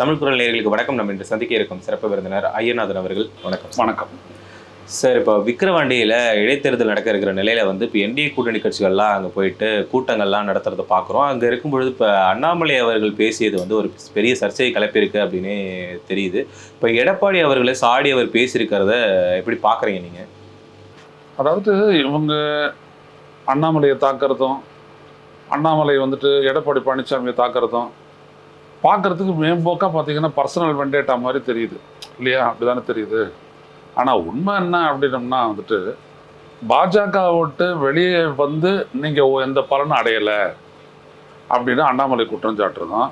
தமிழ் குரல் நேயர்களுக்கு வணக்கம். நம்ம இன்று சந்திக்க இருக்கும் சிறப்பு விருந்தினர் ஐயநாதன் அவர்கள். வணக்கம். வணக்கம். சார் இப்போ விக்கிரவாண்டியில் இடைத்தேர்தல் நடக்க இருக்கிற நிலையில வந்து இப்போ என்டிஏ கூட்டணி கட்சிகள்லாம் அங்கே போயிட்டு கூட்டங்கள்லாம் நடத்துறத பார்க்குறோம் அங்கே இருக்கும்பொழுது இப்போ அண்ணாமலை அவர்கள் பேசியது வந்து ஒரு பெரிய சர்ச்சையை கிளப்பியிருக்கு அப்படின்னு தெரியுது. இப்போ எடப்பாடி அவர்களை சாடி அவர் பேசியிருக்கிறத எப்படி பார்க்குறீங்க நீங்கள் அதாவது இவங்க அண்ணாமலையை தாக்குறதும் அண்ணாமலை வந்துட்டு எடப்பாடி பழனிசாமியை தாக்குறதும் பார்க்கறதுக்கு மேம்போக்காக பார்த்தீங்கன்னா பர்சனல் வெண்டேட்டா மாதிரி தெரியுது. இல்லையா? அப்படிதானே தெரியுது. ஆனால் உண்மை என்ன அப்படின்னம்னா வந்துட்டு பாஜக விட்டு வெளியே வந்து நீங்கள் எந்த பலனும் அடையலை அப்படின்னு அண்ணாமலை குற்றம் சாட்டுறதும்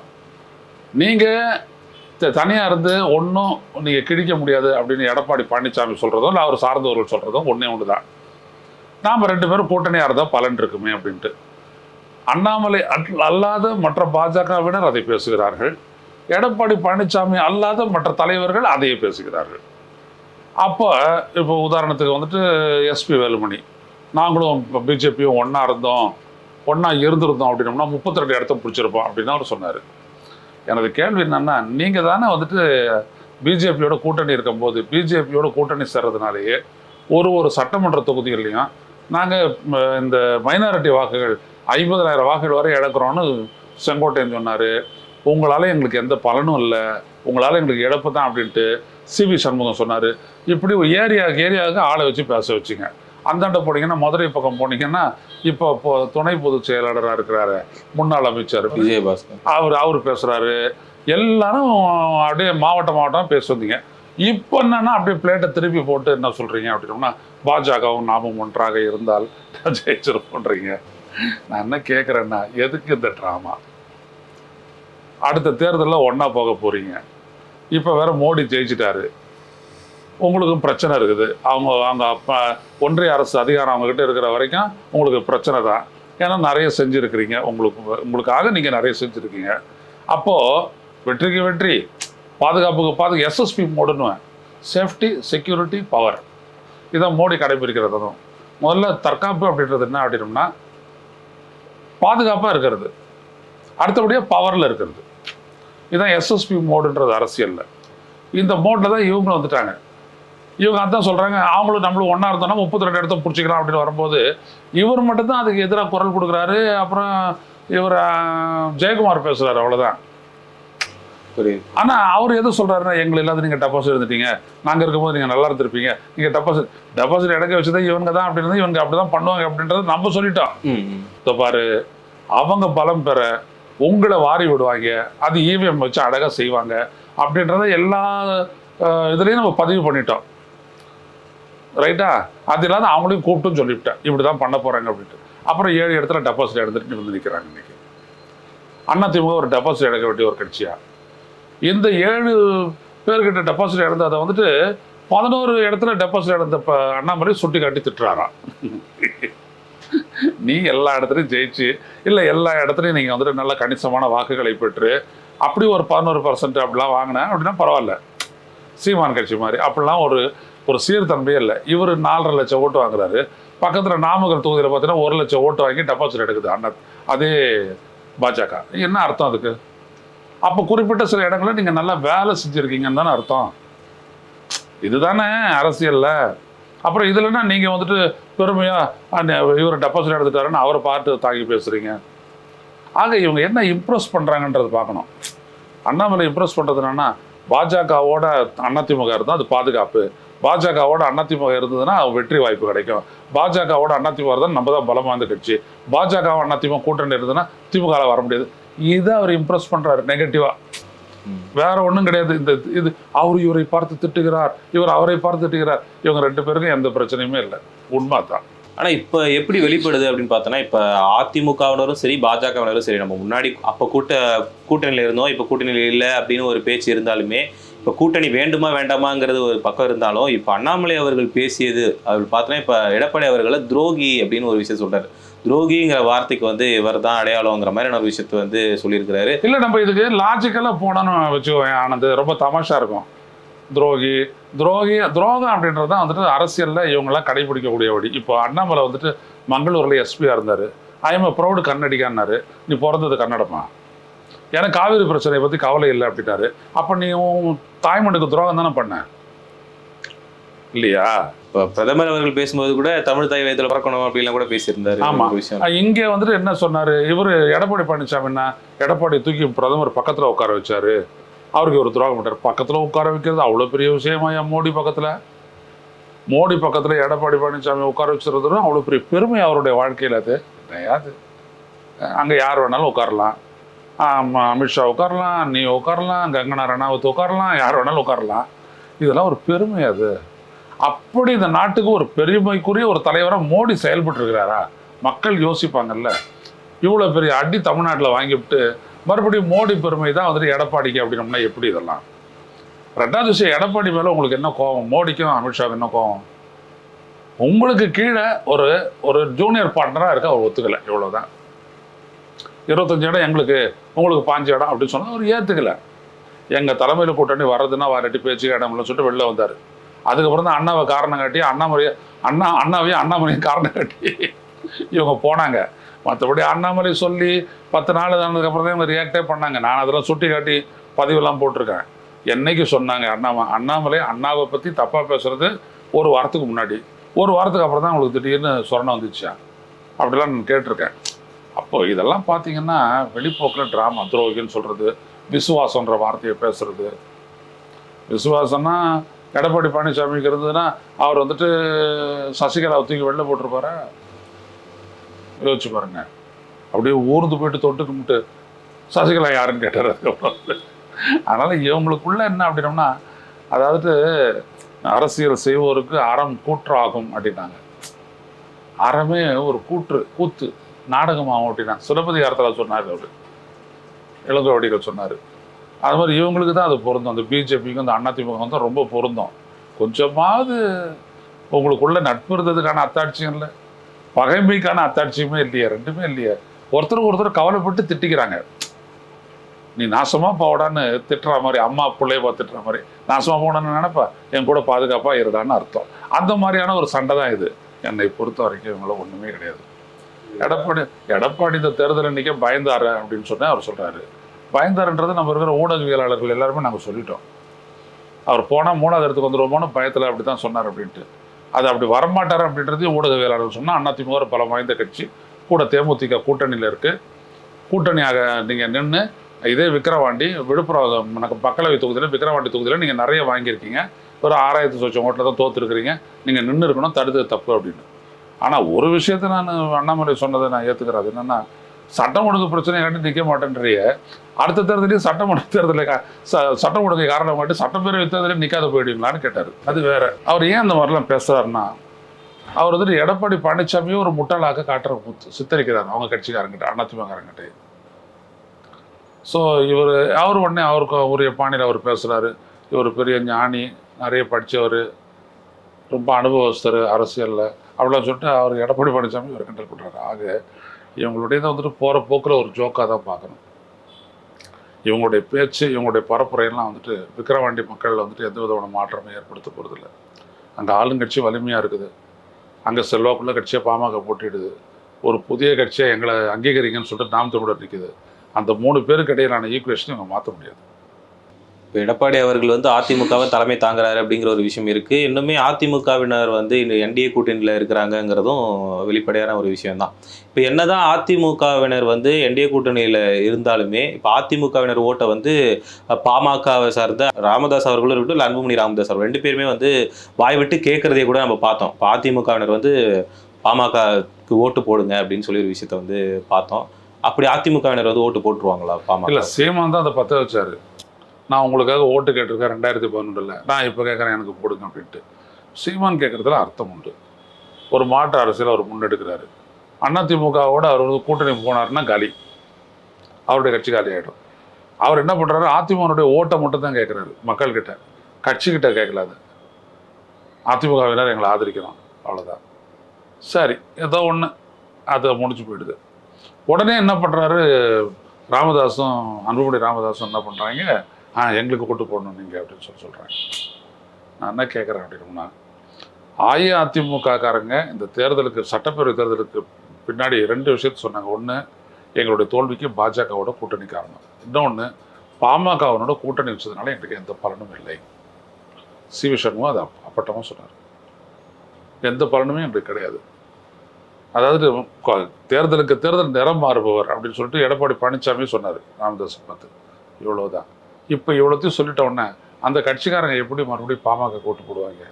நீங்கள் தனியாக இருந்து ஒன்றும் நீங்கள் கிழிக்க முடியாது அப்படின்னு எடப்பாடி பழனிசாமி சொல்கிறதும் இல்லை அவர் சார்ந்தவர்கள் சொல்கிறதும் ஒன்றே ஒன்று தான் நாம் ரெண்டு பேரும் கூட்டணியாக இருந்தால் பலன் இருக்குமே அப்படின்ட்டு. அண்ணாமலை அல்லாத மற்ற பாஜகவினர் அதை பேசுகிறார்கள். எடப்பாடி பழனிசாமி அல்லாத மற்ற தலைவர்கள் அதையே பேசுகிறார்கள். அப்போ இப்போ உதாரணத்துக்கு வந்துட்டு எஸ்பி வேலுமணி. நாங்களும் இப்போ பிஜேபியும் ஒன்றா இருந்தோம். ஒன்றா இருந்திருந்தோம் அப்படின்னோம்னா முப்பத்தி ரெண்டு இடத்த பிடிச்சிருப்போம் அப்படின்னு அவர் சொன்னார். எனது கேள்வி என்னன்னா நீங்கள் தானே வந்துட்டு பிஜேபியோட கூட்டணி இருக்கும்போது பிஜேபியோட கூட்டணி சேர்றதுனாலேயே ஒரு ஒரு சட்டமன்ற தொகுதிகள்லையும் நாங்கள் இந்த மைனாரிட்டி வாக்குகள் ஐம்பதாயிரம் வாக்குகள் வரை இழக்கிறோன்னு செங்கோட்டையன் சொன்னார். உங்களால் எங்களுக்கு எந்த பலனும் இல்லை. உங்களால் எங்களுக்கு இழப்பு தான் அப்படின்ட்டு சிவி சண்முகம் சொன்னார். இப்படி ஏரியாவுக்கு ஏரியாவுக்கு ஆளை வச்சு பேச வச்சுங்க. அந்தாண்ட போனீங்கன்னா மதுரை பக்கம் போனீங்கன்னா இப்போ இப்போ துணை பொதுச் செயலாளராக இருக்கிறாரு. முன்னாள் அமைச்சர். விஜயபாஸ்கர். அவர் அவர் பேசுறாரு. எல்லாரும் அப்படியே மாவட்ட மாவட்டம் பேச வந்தீங்க. இப்போ என்னன்னா அப்படியே பிளேட்டை திருப்பி போட்டு என்ன சொல்றீங்க அப்படின்னா பாஜகவும் நாமும் ஒன்றாக இருந்தால் ஜெயிச்சிருப்போன்றீங்க. நான் என்ன கேட்குறேன்னா எதுக்கு இந்த ட்ராமா அடுத்த தேர்தலில் ஒன்றா போக போகிறீங்க இப்போ வேற மோடி ஜெயிச்சிட்டாரு. உங்களுக்கும் பிரச்சனை இருக்குது. அவங்க அவங்க அப்போ ஒன்றிய அரசு அதிகாரம் அவங்கக்கிட்ட இருக்கிற வரைக்கும் உங்களுக்கு பிரச்சனை தான். ஏன்னா நிறைய செஞ்சுருக்கிறீங்க. உங்களுக்கு உங்களுக்காக நீங்கள் நிறைய செஞ்சுருக்கீங்க. அப்போது வெற்றிக்கு வெற்றி. பாதுகாப்புக்கு பாதுகா எஸ்எஸ்பி மோடுன்னு சேஃப்டி செக்யூரிட்டி பவர் இதை மோடி கடைபிடிக்கிறதும் முதல்ல தற்காப்பு அப்படின்றது என்ன அப்படின்னோம்னா பாதுகாப்பாக இருக்கிறது. அடுத்தபடியாக பவரில் இருக்கிறது. இதுதான் எஸ்எஸ்பி மோடுன்றது அரசியலில். இந்த மோடில் தான் இவங்க வந்துட்டாங்க. இவங்க அதான் சொல்கிறாங்க அவங்களும் நம்மளும் ஒன்றா இருந்தோம்னா முப்பத்தி ரெண்டு இடத்த பிடிச்சிக்கலாம் அப்படின்னு வரும்போது இவர் மட்டும்தான் அதுக்கு எதிராக குரல் கொடுக்குறாரு. அப்புறம் இவர் ஜெயக்குமார் பேசுகிறாரு அவ்வளோதான் புரியுது. ஆனால் அவர் எது சொல்கிறாருன்னா எங்களை இல்லாத நீங்கள் டெபாசிட் இருந்துட்டீங்க நாங்கள் இருக்கும்போது நீங்கள் நல்லா இருந்திருப்பீங்க. நீங்கள் டெபாசிட் டெபாசிட் எடுக்க வச்சதே இவங்க தான் அப்படின்னு இவங்க அப்படி தான் பண்ணுவாங்க அப்படின்றத நம்ம சொல்லிட்டோம். இதோ பாரு அவங்க பலம் பெற உங்களை வாரி விடுவாங்க. அது இவிஎம் வச்சு அழகாக செய்வாங்க. அப்படின்றத எல்லா இதுலேயும் நம்ம பதிவு பண்ணிட்டோம். ரைட்டா? அது இல்லாத அவங்களையும் கூப்பிட்டும் சொல்லிவிட்டேன். இப்படி தான் பண்ண போகிறாங்க அப்படின்ட்டு. அப்புறம் ஏழு இடத்துல டெபாசிட் எடுத்துட்டு வந்து நிற்கிறாங்க இன்னைக்கு. அதிமுக ஒரு டெபாசிட் எடுக்க வேண்டிய ஒரு கட்சியா? இந்த ஏழு பேர்கிட்ட டெபாசிட் எடுத்து அதை வந்துட்டு பதினோரு இடத்துல டெபாசிட் எடுத்த அண்ணாமலை சுட்டி காட்டி திட்டுறாராம். நீ எல்லா இடத்துலையும் ஜெயிச்சு இல்லை எல்லா இடத்துலையும் நீங்கள் வந்துட்டு நல்ல கணிசமான வாக்குகளை பெற்று அப்படி ஒரு பதினோரு பர்சன்ட் அப்படிலாம் வாங்கினேன் அப்படின்னா பரவாயில்ல. சீமான் கட்சி மாதிரி. அப்படிலாம் ஒரு ஒரு சீர்தன்மையே இல்லை. இவர் நாலரை லட்சம் ஓட்டு வாங்குறாரு. பக்கத்தில் நாமக்கல் தொகுதியில் பார்த்தீங்கன்னா ஒரு லட்சம் ஓட்டு வாங்கி டெபாசிட் எடுக்குது அண்ணா அதே பாஜக. என்ன அர்த்தம் அதுக்கு? அப்போ குறிப்பிட்ட சில இடங்களில் நீங்கள் நல்லா வேலை செஞ்சுருக்கீங்கன்னு தானே அர்த்தம். இதுதானே அரசியலில். அப்புறம் இதுலன்னா நீங்கள் வந்துட்டு பெருமையாக இவர் டெபாசிட் எடுத்துட்டாருன்னு அவரை பார்த்து தாக்கி பேசுகிறீங்க ஆக இவங்க என்ன இம்ப்ரெஸ் பண்ணுறாங்கன்றது பார்க்கணும். அண்ணாமலை இம்ப்ரெஸ் பண்ணுறது என்னன்னா பாஜகவோட அதிமுக இருந்தால் அது பாதுகாப்பு. பாஜகவோட அதிமுக இருந்ததுன்னா வெற்றி வாய்ப்பு கிடைக்கும். பாஜகவோட அதிமுக இருந்தால் நம்ம தான் பலம் வாய்ந்த கட்சி. பாஜக அதிமுக கூட்டணி இருந்ததுன்னா திமுக வர முடியாது. இதை அவர் இம்ப்ரெஸ் பண்ணுறாரு நெகட்டிவாக வேற ஒன்றும் கிடையாது. இந்த இது அவர் இவரை பார்த்து திட்டுகிறார் இவர் அவரை பார்த்து திட்டுகிறார். இவங்க ரெண்டு பேருக்கும் எந்த பிரச்சனையுமே இல்லை. உண்மை தான் ஆனால் இப்போ எப்படி வெளிப்படுது அப்படின்னு பார்த்தோன்னா இப்போ அதிமுகவினரும் சரி பாஜகவினரும் சரி நம்ம முன்னாடி அப்போ கூட்ட கூட்டணியில் இருந்தோம் இப்போ கூட்டணியில் இல்லை அப்படின்னு ஒரு பேச்சு இருந்தாலுமே இப்போ கூட்டணி வேண்டுமா வேண்டாமாங்கிறது ஒரு பக்கம் இருந்தாலும் இப்போ அண்ணாமலை அவர்கள் பேசியது அவர் பார்த்தோன்னா இப்போ எடப்பாடி அவர்களை துரோகி அப்படின்னு ஒரு விஷயம் சொல்றாரு. துரோகிங்கிற வார்த்தைக்கு வந்து இவர் தான் அடையாளங்கிற மாதிரி ஒரு விஷயத்தை வந்து சொல்லியிருக்கிறாரு. இல்லை நம்ம இதுக்கு லாஜிக்கலாக போனோன்னு வச்சுக்கோங்க ஆனந்த். ரொம்ப தமாஷா இருக்கும். துரோகி துரோகி துரோகம் அப்படின்றது தான் வந்துட்டு அரசியலில் இவங்கெல்லாம் கடைபிடிக்கக்கூடிய வழி இப்போ அண்ணாமலை வந்துட்டு மங்களூரில் எஸ்பியாக இருந்தார். ஐஎம் ப்ரௌடு கன்னடிகான்னாரு நீ பிறந்தது கன்னடமா? எனக்கு காவிரி பிரச்சனையை பற்றி கவலை இல்லை அப்படின்னாரு. அப்போ நீ உன் தாய்மனுக்கு துரோகம் தானே பண்ண? இல்லையா? இப்போ பிரதமர் அவர்கள் பேசும்போது கூட தமிழ் தாய் வயதில் பிறக்கணும் அப்படிலாம் கூட பேசியிருந்தாரு ஆமா. ஒரு விஷயம். அஹ் இங்கே வந்துட்டு என்ன சொன்னார்? இவர் எடப்பாடி பழனிசாமி என்ன? எடப்பாடி தூக்கி பிரதமர் பக்கத்தில் உட்கார வச்சாரு. அவருக்கு ஒரு துரோகம் பண்ணார் பக்கத்தில் உட்கார வைக்கிறது அவ்வளோ பெரிய விஷயமா என் மோடி பக்கத்தில்? மோடி பக்கத்தில் எடப்பாடி பழனிசாமி உட்கார வச்சுருந்ததும் அவ்வளோ பெரிய பெருமை அவருடைய வாழ்க்கையில் அது. கிடையாது. அங்கே யார் வேணாலும் உட்காரலாம். அமித்ஷா உட்காரலாம் நீ உட்காரலாம் கங்கனா ரணாவத் உட்காரலாம் யார் வேணாலும் உட்காரலாம். இதெல்லாம் ஒரு பெருமை அது. அப்படி இந்த நாட்டுக்கு ஒரு பெருமைக்குரிய ஒரு தலைவராக மோடி செயல்பட்டுருக்கிறாரா? மக்கள் யோசிப்பாங்கல்ல. இவ்வளோ பெரிய அடி தமிழ்நாட்டில் வாங்கிவிட்டு மறுபடியும் மோடி பெருமை தான் வந்துட்டு எடப்பாடிக்கு அப்படின்னம்னா எப்படி இதெல்லாம்? ரெண்டாவது விஷயம் எடப்பாடி மேலே உங்களுக்கு என்ன கோவம் மோடிக்கும் அமித்ஷாவுக்கு என்ன கோவம் உங்களுக்கு கீழே ஒரு ஒரு ஜூனியர் பார்ட்னராக இருக்க அவர் ஒத்துக்கலை. இவ்வளோதான் இருபத்தஞ்சி இடம் எங்களுக்கு உங்களுக்கு பாஞ்சு இடம் அப்படின்னு சொன்னால் அவர் ஏற்றுக்கல எங்கள் தலைமையில் கூட்டணி வர்றதுன்னா வரட்டி பேச்சு இடம் இல்லைன்னு சொல்லிட்டு வெளில வந்தார். அதுக்கப்புறம் தான் அண்ணாவை காரணம் காட்டி அண்ணாமலையை அண்ணா அண்ணாவையும் அண்ணாமலையும் காரணம் காட்டி இவங்க போனாங்க. மற்றபடி அண்ணாமலை சொல்லி பத்து நாள் ஆனதுக்கப்புறம் தான் இவங்க ரியாக்டே பண்ணாங்க. நான் அதெல்லாம் சுட்டி காட்டி பதிவெல்லாம் போட்டிருக்கேன். என்னைக்கு சொன்னாங்க அண்ணாம அண்ணாமலை அண்ணாவை பற்றி தப்பாக பேசுறது ஒரு வாரத்துக்கு முன்னாடி. ஒரு வாரத்துக்கு அப்புறம் தான் உங்களுக்கு திடீர்னு சொரணம் வந்துச்சா? அப்படிலாம் நான் கேட்டிருக்கேன். அப்போது இதெல்லாம் பார்த்தீங்கன்னா வெளிப்போக்கில் ட்ராமா துரோகின்னு சொல்கிறது விசுவாசன்ற வார்த்தையை பேசுறது. விசுவாசம்னா எடப்பாடி பழனிசாமிக்கு இருந்ததுன்னா அவர் வந்துட்டு சசிகலாவை தூக்கி வெளில போட்டிருப்பாரா? யோசிச்சு பாருங்க. அப்படியே ஊர்ந்து போயிட்டு தொட்டு கும்பிட்டு சசிகலா யாருன்னு கேட்டார் அதுக்கப்புறம். அதனால் இவங்களுக்குள்ள என்ன அப்படின்னோம்னா அதாவது அரசியல் செய்வோருக்கு அறம் கூற்றாகும் அப்படின்னாங்க. அறமே ஒரு கூற்று கூத்து. நாடகமாகும் அப்படின்னா சிலப்பதிகாரத்தில் சொன்னார் அவர். இளங்கோவடிகள் சொன்னார். அது மாதிரி இவங்களுக்கு தான் அது பொருந்தும். அந்த பிஜேபிக்கும் அந்த அதிமுக தான் ரொம்ப பொருந்தும். கொஞ்சமாவது உங்களுக்குள்ள நட்பு இருந்ததுக்கான அத்தாட்சியம் இல்லை பகைமைக்கான அத்தாட்சியமே இல்லையே ரெண்டுமே இல்லையே. ஒருத்தருக்கு ஒருத்தர் கவலைப்பட்டு திட்டிக்கிறாங்க. நீ நாசமாக போடான்னு திட்டுற மாதிரி அம்மா பிள்ளைய பார்த்து திட்டுற மாதிரி நாசமாக போனேன்னு நினைப்பா? என் கூட பாதுகாப்பாக இருடான்னு அர்த்தம். அந்த மாதிரியான ஒரு சண்டை தான் இது. என்னை பொறுத்த வரைக்கும் இவங்கள ஒன்றுமே கிடையாது. எடப்பாடி எடப்பாடி இந்த தேர்தல் அன்றைக்கே பயந்தாரு அப்படின்னு சொன்னேன் அவர் சொல்கிறாரு பயந்தாருன்றது நம்ம இருக்கிற ஊடகவியலாளர்கள் எல்லாருமே நாங்கள் சொல்லிட்டோம். அவர் போனால் மூணாவது இடத்துக்கு வந்துருவோமோன்னு பயத்தில் அப்படி தான் சொன்னார் அப்படின்ட்டு. அது அப்படி வரமாட்டார் அப்படின்றதையும் ஊடகவியலாளர் சொன்னால் அதிமுக ஒரு பல வாய்ந்த கட்சி கூட தேமுதிக கூட்டணியில் இருக்குது கூட்டணியாக நீங்கள் நின்று இதே விக்கிரவாண்டி விழுப்புரம் எனக்கு மக்களவை தொகுதியில் விக்கிரவாண்டி தொகுதியில் நீங்கள் நிறைய வாங்கியிருக்கீங்க. ஒரு ஆறாயிரத்து சொச்சம் ஓட்டில் தான் தோற்றுருக்கிறீங்க நீங்கள் நின்று இருக்கணும் தடுத்தது தப்பு அப்படின்னு. ஆனால் ஒரு விஷயத்தை நான் அண்ணாமலை சொன்னதை நான் ஏற்றுக்கிறேன் அது என்னென்னா சட்டம் ஒழுங்கு பிரச்சனை காட்டி நிற்க மாட்டேன்றிய. அடுத்த தேர்தலையும் சட்டம் ஒழுங்கு தேர்தலில் ச- சட்டம் ஒழுங்கு காரணம் காட்டி சட்டப்பேரவை தேர்தலையும் நிற்காத போயிடுவீங்களான்னு கேட்டார். அது வேற. அவர் ஏன் அந்த மாதிரிலாம் பேசுறாருன்னா அவர் வந்துட்டு எடப்பாடி பழனிசாமியும் ஒரு முட்டாளாக காட்டுற சித்தரிக்கிறார் அவங்க கட்சிக்காரங்கிட்ட அதிமுககாரங்கிட்ட ஸோ இவர் அவர் உடனே அவருக்கு உரிய பாணியில் அவர் பேசுகிறாரு இவர் பெரிய ஞானி நிறைய படித்தவர் ரொம்ப அனுபவஸ்தர் அரசியலில். அப்படிலாம் சொல்லிட்டு அவர் எடப்பாடி பழனிசாமி அவர் கண்டல் பண்ணுறாரு ஆக இவங்களுடையதான் வந்துட்டு போகிற போக்கில் ஒரு ஜோக்காக தான் பார்க்கணும். இவங்களுடைய பேச்சு இவங்களுடைய பரப்புரையெல்லாம் வந்துட்டு விக்கிரவாண்டி மக்கள் வந்துட்டு எந்த விதமான மாற்றமும் ஏற்படுத்த போகிறதில்ல அங்கே ஆளுங்கட்சி வலிமையாக இருக்குது. அங்கே செல்வாக்குள்ள கட்சியை பாமக போட்டிடுது ஒரு புதிய கட்சியை எங்களை அங்கீகரிங்கன்னு சொல்லிட்டு நாம் தமிழர் நிற்குது அந்த மூணு பேருக்கு இடையிலான ஈக்குவேஷன் இவங்க மாற்ற முடியாது. இப்போ எடப்பாடி அவர்கள் வந்து அதிமுகவை தலைமை தாங்குறாரு அப்படிங்கிற ஒரு விஷயம் இருக்குது இன்னுமே அதிமுகவினர் வந்து இந்த என்டிஏ கூட்டணியில் இருக்கிறாங்கங்கிறதும் வெளிப்படையான ஒரு விஷயம்தான். இப்போ இப்போ என்னதான் அதிமுகவினர் வந்து என்டிஏ கூட்டணியில் இருந்தாலுமே இப்போ அதிமுகவினர் ஓட்டை வந்து பாமகவை சார்ந்த ராமதாஸ் அவர்களும் இருக்கட்டும் இல்லை அன்புமணி ராமதாஸ் அவர்கள் ரெண்டு பேருமே வந்து வாய் விட்டு கேட்கறதே கூட நம்ம பார்த்தோம். இப்போ அதிமுகவினர் வந்து பாமகக்கு ஓட்டு போடுங்க அப்படின்னு சொல்லி ஒரு விஷயத்த வந்து பார்த்தோம். அப்படி அதிமுகவினர் வந்து ஓட்டு போட்டுருவாங்களா இல்லை பாமக சீமான் தான் அதை பற்ற வச்சாரு. நான் உங்களுக்காக ஓட்டு கேட்டிருக்கேன் ரெண்டாயிரத்தி பதினொன்றில். நான் இப்போ கேட்குறேன் எனக்கு போடுங்க அப்படின்ட்டு. சீமான் கேட்குறதுல அர்த்தம் உண்டு. ஒரு மாற்று அரசியல் அவர் முன்னெடுக்கிறாரு. அதிமுகவோட அவர் வந்து கூட்டணி போனாருன்னா காலி. அவருடைய கட்சி காலி ஆகிடும் அவர் என்ன பண்ணுறாரு அதிமுகனுடைய ஓட்டை மட்டும் தான் கேட்குறாரு மக்கள்கிட்ட. கட்சிக்கிட்ட கேட்கல அது. அதிமுகவினர் எங்களை ஆதரிக்கிறோம் அவ்வளோதான் சரி ஏதோ ஒன்று அதை முடிச்சு போயிடுது. உடனே என்ன பண்ணுறாரு ராமதாஸும் அன்புமணி ராமதாஸும் என்ன பண்ணுறாங்க ஆ எங்களுக்கு கூட்டு போடணும் நீங்கள் அப்படின்னு சொல்லி சொல்கிறாங்க நான் என்ன கேட்குறேன் அப்படின்னா அஇஅதிமுக காரங்க இந்த தேர்தலுக்கு சட்டப்பேரவை தேர்தலுக்கு பின்னாடி ரெண்டு விஷயத்த சொன்னாங்க. ஒன்று எங்களுடைய தோல்விக்கு பாஜகவோட கூட்டணி காரணம். இன்னொன்று பாமகவனோட கூட்டணி வச்சதுனால எங்களுக்கு எந்த பலனும் இல்லை. சி. வி. சண்முகம் அதை அப்~ சொன்னார். எந்த பலனுமே எங்களுக்கு கிடையாது. அதாவது தேர்தலுக்கு தேர்தல் நிறம் மாறுபவர் அப்படின்னு சொல்லிட்டு எடப்பாடி பழனிசாமி சொன்னார். ராமதாஸ் பார்த்து இவ்வளோதான் இப்போ இவ்வளோத்தையும் சொல்லிட்ட உடனே அந்த கட்சிக்காரங்க எப்படி மறுபடியும் பாமக கூட்டு போடுவாங்க?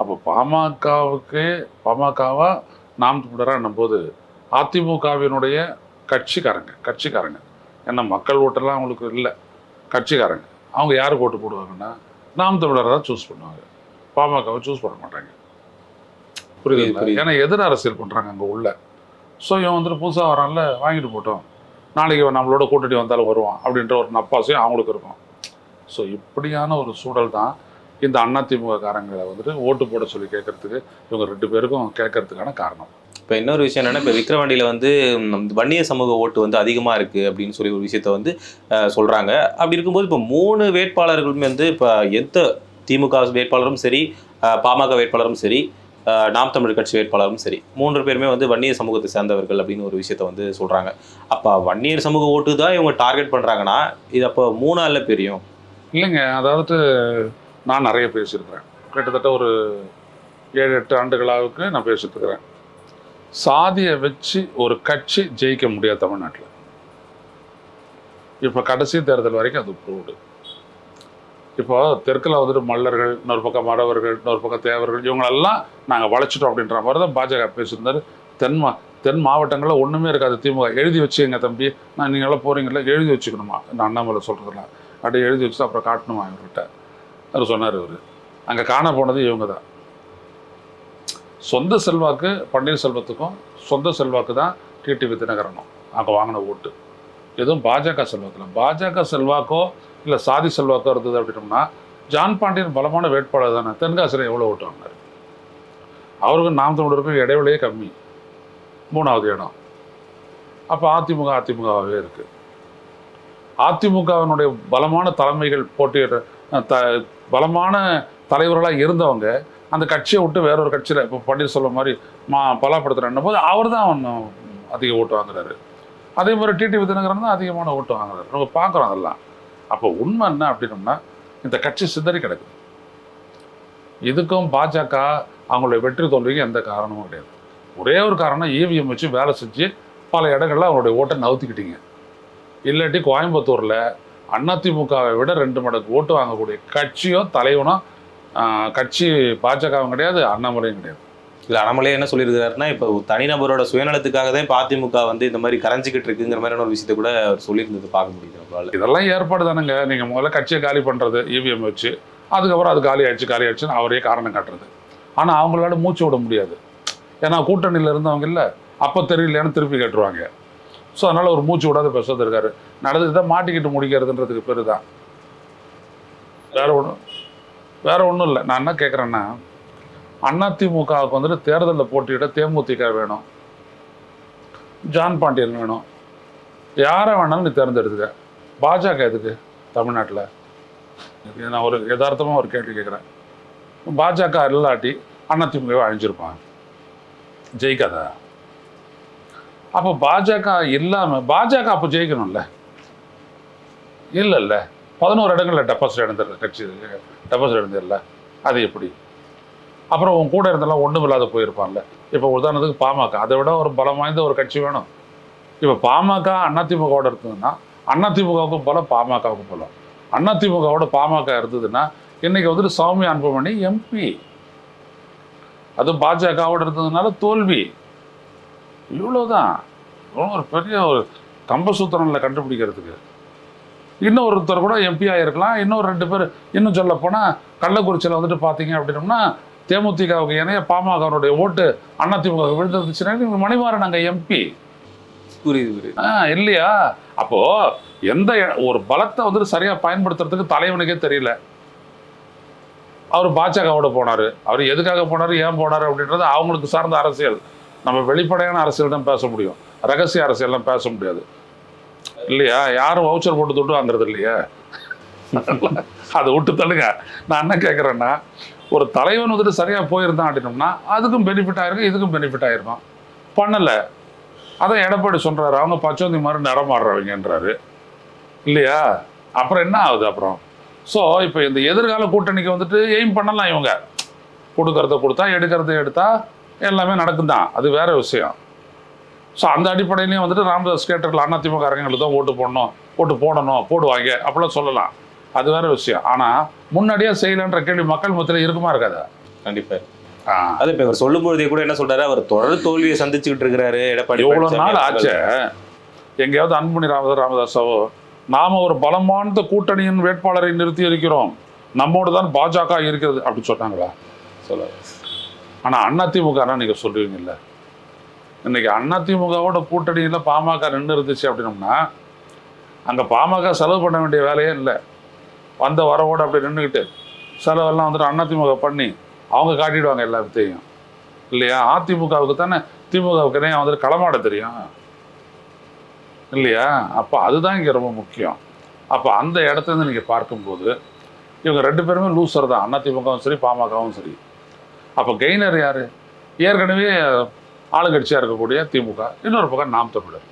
அப்போ பாமகவுக்கு பாமகவா நாம் தமிழராக போது அதிமுகவினுடைய கட்சிக்காரங்க கட்சிக்காரங்க. ஏன்னா மக்கள் ஓட்டெல்லாம் அவங்களுக்கு இல்லை. கட்சிக்காரங்க. அவங்க யாருக்கு ஓட்டு போடுவாங்கன்னா நாம் தமிழரை தான் சூஸ் பண்ணுவாங்க. பாமகவை சூஸ் பண்ண மாட்டாங்க. புரியுது. ஏன்னா எதிர் அரசியல் பண்ணுறாங்க அங்கே உள்ள. ஸோ இவன் வந்துட்டு புதுசாக வரான்ல வாங்கிட்டு போட்டோம். நாளைக்கு நம்மளோட கூட்டணி வந்தாலும் வருவான் அப்படின்ற ஒரு நப்பாசையும் அவங்களுக்கு இருக்கும். ஸோ இப்படியான ஒரு சூழல் தான் இந்த அதிமுக காரங்களை வந்துட்டு ஓட்டு போட சொல்லி கேட்கறதுக்கு இவங்க ரெண்டு பேருக்கும் கேட்கறதுக்கான காரணம். இப்போ இன்னொரு விஷயம் என்னன்னா இப்போ விக்ரவாண்டியில் வந்து வன்னிய சமூக ஓட்டு வந்து அதிகமாக இருக்குது அப்படின்னு சொல்லி ஒரு விஷயத்த வந்து சொல்கிறாங்க அப்படி இருக்கும்போது இப்போ மூணு வேட்பாளர்களுமே வந்து இப்போ எந்த திமுக வேட்பாளரும் சரி பாமக வேட்பாளரும் சரி நாம் தமிழ் கட்சி வேட்பாளரும் சரி மூன்று பேருமே வந்து வன்னியர் சமூகத்தை சேர்ந்தவர்கள் அப்படின்னு ஒரு விஷயத்த வந்து சொல்கிறாங்க அப்போ வன்னியர் சமூக ஓட்டு தான் இவங்க டார்கெட் பண்ணுறாங்கன்னா இது அப்போ மூணாளில் பெரியும்? இல்லைங்க அதாவது நான் நிறைய பேசியிருக்கிறேன். கிட்டத்தட்ட ஒரு ஏழு எட்டு ஆண்டுகளாவுக்கு நான் பேசிட்டு இருக்கிறேன் சாதியை வச்சு ஒரு கட்சி ஜெயிக்க முடியாது தமிழ்நாட்டில். இப்போ கடைசி தேர்தல் வரைக்கும் அது ப்ரூவ்டு இப்போ தெற்கில் வந்துட்டு மல்லர்கள் இன்னொரு பக்கம் மறவர்கள் இன்னொரு பக்கம் தேவர்கள் இவங்களெல்லாம் நாங்கள் வளைச்சிட்டோம் அப்படின்ற மாதிரி தான் பாஜக பேசியிருந்தார். தென் மா தென் மாவட்டங்களில் ஒன்றுமே இருக்காது திமுக. எழுதி வச்சுங்க தம்பி. நான் நீங்களாம் போகிறீங்களா எழுதி வச்சுக்கணுமா? நான் அண்ணாமலை சொல்கிறதுலாம் அப்படியே எழுதி வச்சு அப்புறம் காட்டணுமா இவர்கிட்ட? அவர் சொன்னார் இவர் அங்கே காண போனது இவங்க தான். சொந்த செல்வாக்கு பன்னீர்செல்வத்துக்கும் சொந்த செல்வாக்கு தான் டிடிவி தினகரனும். அங்கே வாங்கின ஓட்டு. எதுவும் பாஜக செல்வாக்கில். பாஜக செல்வாக்கோ இல்லை சாதி செல்வாக்கோ இருந்தது அப்படின்னோம்னா ஜான் பாண்டியன் பலமான வேட்பாளர் தானே. தென்காசிரியர் எவ்வளோ ஓட்டு வாங்கினார்? அவருக்கு நாம் தமிழருக்கும் இடைவெளியே கம்மி. மூணாவது இடம். அப்போ அதிமுக அதிமுகவாகவே இருக்குது அதிமுகவினுடைய பலமான தலைமைகள் போட்டியிட த பலமான தலைவர்களாக இருந்தவங்க அந்த கட்சியை விட்டு வேற ஒரு கட்சியில் இப்போ பன்னீர்செல்வம் மாதிரி மா பலப்படுத்துறேன் போது அவர் தான் அதிக ஓட்டு வாங்குறாரு. அதே மாதிரி டிடிவி தினகரன் தான் அதிகமான ஓட்டு வாங்குறாரு நம்ம பார்க்குறோம் அதெல்லாம் அப்போ உண்மை என்ன அப்படின்னோம்னா இந்த கட்சி சிதறி கிடக்குது. இதுக்கும் பாஜக அவங்களுடைய வெற்றி தோல்விக்கு எந்த காரணமும் கிடையாது. ஒரே ஒரு காரணம் இவிஎம் வச்சு வேலை செஞ்சு பல இடங்களில் அவங்களுடைய ஓட்டை நவுத்திக்கிட்டீங்க. இல்லாட்டி கோயம்புத்தூரில் அதிமுகவை விட ரெண்டு மடங்கு ஓட்டு வாங்கக்கூடிய கட்சியோ தலைவனோ கட்சி பாஜகவும் கிடையாது அண்ணாமலையும் கிடையாது. இல்லை நம்மளே என்ன சொல்லியிருக்காருன்னா இப்போ தனிநபரோட சுயநலத்துக்காக தான் இப்போ அதிமுக வந்து இந்த மாதிரி கரைஞ்சிக்கிட்டு இருக்குங்கிற மாதிரியான ஒரு விஷயத்த கூட அவர் சொல்லியிருந்தது பார்க்க முடியுது நம்மளால. இதெல்லாம் ஏற்பாடு தானேங்க. நீங்கள் முதல்ல கட்சியை காலி பண்ணுறது இவிஎம் வச்சு அதுக்கப்புறம் அது காலி ஆயிடுச்சு காலி ஆயிடுச்சுன்னு அவரே காரணம் காட்டுறது. ஆனால் அவங்களால மூச்சு விட முடியாது. ஏன்னா கூட்டணியில் இருந்தவங்க இல்லை அப்போ தெரியலன்னு திருப்பி கேட்டுருவாங்க. ஸோ அதனால் ஒரு மூச்சு விடாத பேசுறது இருக்காரு. நடந்துட்டு தான் மாட்டிக்கிட்டு முடிக்கிறதுன்றதுக்கு பேர் தான் வேற ஒன்றும் வேற ஒன்றும் இல்லை. நான் என்ன கேட்குறேன்னா அதிமுகவுக்கு வந்துட்டு தேர்தலில் போட்டியிட தேமுதிக வேணும். ஜான் பாண்டியன் வேணும். யாரை வேணாலும் நீ தேர்ந்தெடுத்துக்க. பாஜக எதுக்கு தமிழ்நாட்டில்? நான் ஒரு யதார்த்தமாக ஒரு கேள்வி கேட்குறேன் பாஜக இல்லாட்டி அதிமுகவை அழிஞ்சிருப்பான் ஜெயிக்காதா? அப்போ பாஜக இல்லாமல் பாஜக அப்போ ஜெயிக்கணும்ல? இல்லைல்ல. பதினோரு இடங்களில் டெபாசிட் இழந்துடுற கட்சி டெபாசிட் இழந்துடல அது எப்படி? அப்புறம் உன் கூட இருந்தெல்லாம் ஒன்றும் இல்லாத போயிருப்பான்ல. இப்போ உதாரணத்துக்கு பாமக. அதை விட ஒரு பலம் வாய்ந்த ஒரு கட்சி வேணும். இப்போ பாமக அதிமுகவோட இருந்ததுன்னா அதிமுகவுக்கும் பலம் பாமகவுக்கும் பலம் அதிமுகவோட பாமக இருந்ததுன்னா இன்னைக்கு வந்துட்டு சௌமி அன்புமணி எம்பி அது பாஜகவோட இருந்ததுனால தோல்வி. இவ்வளோதான் ஒரு பெரிய ஒரு கம்பசூத்திரனில் கண்டுபிடிக்கிறதுக்கு. இன்னும் ஒருத்தர் கூட எம்பி இருக்கலாம் இன்னும் ரெண்டு பேர் இன்னும் சொல்ல போனால் கள்ளக்குறிச்சியில் வந்துட்டு பார்த்தீங்க அப்படின்னோம்னா தேமுதிகவுக்கு இணைய பாமகனுடைய ஓட்டு அதிமுக விழுந்துருந்துச்சுன்னா இவங்க மணிமாறன் அங்கே எம்பி புரியுது புரியுது. ஆ இல்லையா? அப்போ எந்த ஒரு பலத்தை வந்துட்டு சரியா பயன்படுத்துறதுக்கு தலைவனுக்கே தெரியல. அவர் பாஜகவோட போனாரு. அவர் எதுக்காக போனாரு ஏன் போனாரு அப்படின்றது அவங்களுக்கு சார்ந்த அரசியல். நம்ம வெளிப்படையான அரசியல் தான் பேச முடியும். ரகசிய அரசியல்லாம் பேச முடியாது. இல்லையா? யாரும் வவுச்சர் போட்டு தொட்டு வாங்குறது இல்லையா? அதை விட்டு தள்ளுங்க. நான் என்ன கேட்குறேன்னா ஒரு தலைவன் வந்துட்டு சரியாக போயிருந்தான் அப்படின்னோம்னா அதுக்கும் பெனிஃபிட் ஆயிருக்கும் இதுக்கும் பெனிஃபிட் ஆயிருக்கும். பண்ணலை. அதை எடப்பாடி சொல்கிறாரு அவங்க பச்சோந்தி மாதிரி நடமாடுறவங்கன்றாரு. இல்லையா? அப்புறம் என்ன ஆகுது அப்புறம்? ஸோ இப்போ இந்த எதிர்கால கூட்டணிக்கு வந்துட்டு எய்ம் பண்ணலாம் இவங்க. கொடுக்கறத கொடுத்தா எடுக்கிறத எடுத்தா எல்லாமே நடக்கும் தான் அது வேற விஷயம். ஸோ அந்த அடிப்படையிலையும் வந்துட்டு ராமதாஸ் கேட்டிருக்கல அதிமுக அரங்கங்களுக்கு தான் ஓட்டு போடணும் ஓட்டு போடணும் போடுவாங்க அப்படிலாம் சொல்லலாம். அது வேற விஷயம். ஆனால் முன்னாடியே செய்யலன்ற கேள்வி மக்கள் மத்தியில் இருக்குமா இருக்காதா? கண்டிப்பா. ஆ. அது இப்ப இவர் சொல்லும் பொழுதே கூட என்ன சொல்றாரு? அவர் தொடர் தோல்வியை சந்திச்சுக்கிட்டு இருக்கிறாரு எடப்பாடி எவ்வளவு நாள். ஆச்சு? எங்கேயாவது அன்புமணி ராமதாஸ் ராமதாஸாவோ நாம ஒரு பலமான கூட்டணியின் வேட்பாளரை நிறுத்தி இருக்கிறோம். நம்மோடு தான் பாஜக இருக்கிறது அப்படி சொன்னாங்களா? சொல்லுவாரு ஆனா அதிமுக நீங்க சொல்லுவீங்கல்ல. இன்னைக்கு அதிமுகவோட கூட்டணியில் பாமக நின்று இருந்துச்சு அப்படின்னோம்னா அங்க பாமக செலவு பண்ண வேண்டிய வேலையே இல்லை. வந்த வரவோட அப்படி நின்றுக்கிட்டு செலவெல்லாம் வந்துட்டு அதிமுக பண்ணி அவங்க காட்டிடுவாங்க எல்லா வித்தையும் இல்லையா? அதிமுகவுக்கு தானே திமுகவுக்கு என்ன வந்துட்டு களமாட தெரியும். இல்லையா? அப்போ அதுதான் இங்கே ரொம்ப முக்கியம். அப்போ அந்த இடத்துல இருந்து நீங்கள் பார்க்கும்போது இவங்க ரெண்டு பேருமே லூசர் தான். அதிமுகவும் சரி பாமகவும் சரி. அப்போ கெய்னர் யார்? ஏற்கனவே ஆளுங்கட்சியாக இருக்கக்கூடிய திமுக இன்னொரு பக்கம் நாம் தமிழர்.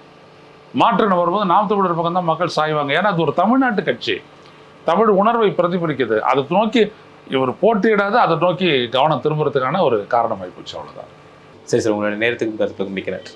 மாற்றுன்னு வரும்போது நாம் தமிழர் பக்கம் தான் மக்கள் சாய்வாங்க. ஏன்னா அது ஒரு தமிழ்நாட்டு கட்சி. தமிழ் உணர்வை பிரதிபலிக்குது. அதை நோக்கி இவர் போட்டியிடாது அதை நோக்கி கவனம் திரும்புறதுக்கான ஒரு காரணமாகி போச்சு அவ்வளோதான் சரி சார் உங்களுடைய நேரத்துக்கு கருத்துக்கு மிக்க நன்றி.